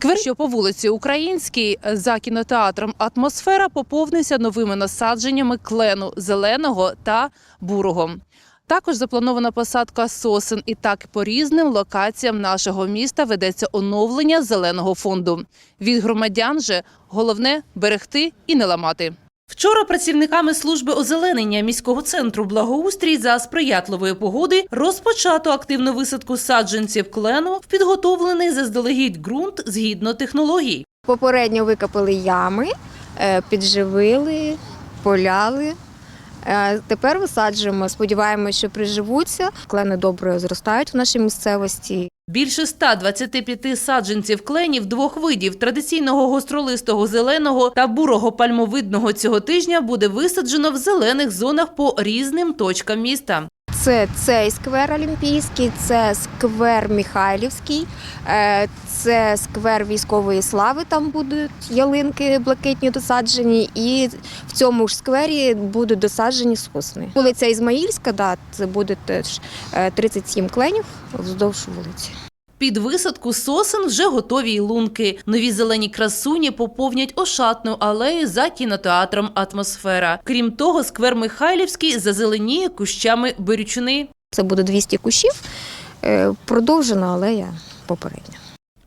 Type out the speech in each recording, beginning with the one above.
Сквер, що по вулиці Українській за кінотеатром Атмосфера поповнився новими насадженнями клену зеленого та бурого. Також запланована посадка сосен, і так по різним локаціям нашого міста ведеться оновлення зеленого фонду. Від громадян же головне берегти і не ламати. Вчора працівниками служби озеленення міського центру благоустрій за сприятливої погоди розпочато активну висадку саджанців клену в підготовлений заздалегідь ґрунт згідно технологій. Попередньо викопали ями, е, підживили, поляли. Е, Тепер висаджуємо. Сподіваємося, що приживуться. Клени добре зростають в нашій місцевості. Більше 125 саджанців кленів двох видів традиційного гостролистого зеленого та бурого пальмовидного цього тижня буде висаджено в зелених зонах по різним точкам міста. Це цей сквер Олімпійський, це сквер Михайлівський, е, це сквер військової слави. Там будуть ялинки блакитні досаджені, і в цьому ж сквері будуть досаджені сосни. Вулиця Ізмаїльська, да, це буде теж е, 37 кленів вздовж вулиці. Під висадку сосен вже готові й лунки. Нові зелені красуні поповнять ошатну алею за кінотеатром Атмосфера. Крім того, сквер Михайлівський зазеленіє кущами берючини. Це буде 200 кущів, е, продовжена алея попередня.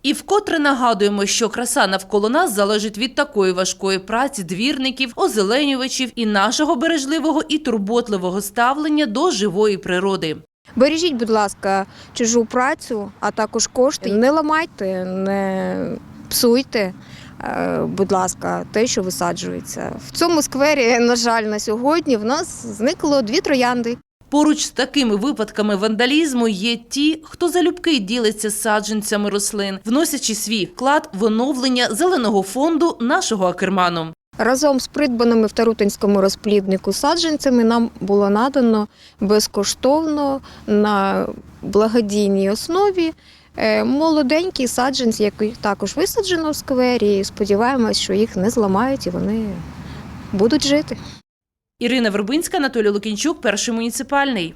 І вкотре нагадуємо, що краса навколо нас залежить від такої важкої праці двірників, озеленювачів і нашого бережливого і турботливого ставлення до живої природи. Бережіть, будь ласка, чужу працю, а також кошти. Не ламайте, не псуйте, е, будь ласка, те, що висаджується. В цьому сквері, на жаль, на сьогодні в нас зникло дві троянди. Поруч з такими випадками вандалізму є ті, хто залюбки ділиться саджанцями рослин, вносячи свій вклад в оновлення зеленого фонду нашого акерману. Разом з придбаними в Тарутинському розпліднику саджанцями нам було надано безкоштовно на благодійній основі е, молоденькі саджанці, які також висаджено в сквері. Сподіваємось, що їх не зламають і вони будуть жити. Ірина Вербинська, Анатолій Лукінчук, перший муніципальний.